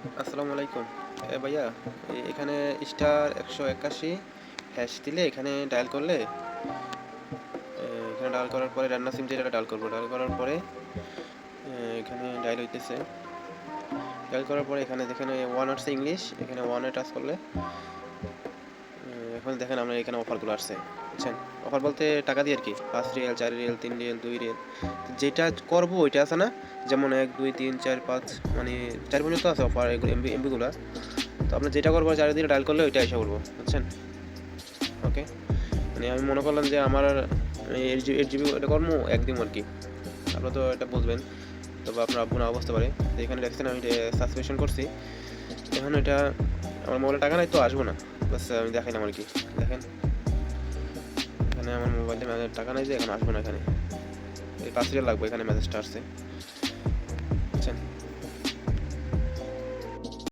আসসালামু আলাইকুম। এ ভাইয়া এখানে স্টার একশো একাশি হ্যাশ দিলে এখানে ডায়াল করলে এখানে ডায়াল করার পরে রান্না সিম যেটা ডায়াল করব ডায়াল করার পরে এখানে ডায়াল হইতেছে। ডায়াল করার পরে এখানে যেখানে ওয়ান হচ্ছে ইংলিশ এখানে ওয়ানে টাচ করলে এখন দেখেন আমরা এখানে অফারগুলো আসছে, বুঝছেন? অফার বলতে টাকা দিয়ে আর কি, পাঁচ রিয়েল, চার রিয়েল, তিন রিয়েল, দুই রিয়েল। যেটা করব ওইটা আছে না, যেমন এক, দুই, তিন, চার, পাঁচ মানে চার পর্যন্ত আছে অফার এমবি, এমবিগুলো। তো আপনি যেটা করব চারিদিকে ডায়াল করলে ওইটা এসে করব, বুঝছেন? ওকে? মানে আমি মনে করলাম যে আমার এইট জিবি এইট জিবি এটা কর্ম একদিন আর কি। আপনারা তো এটা বুঝবেন তবে আপনার আব্বু নাও বুঝতে পারে। এখানে দেখছেন আমি সাবস্ক্রিপশন করছি, এখন এটা আমার মোবাইলে টাকা নাই তো আসব না। বাস, আমি দেখাইলাম আর কি। দেখেন। এখানে আমার মোবাইলে টাকা নাই যে, এখন আসব না এখানে। এই পাঁচ লাগবে এখানে মেসেজটা আসছে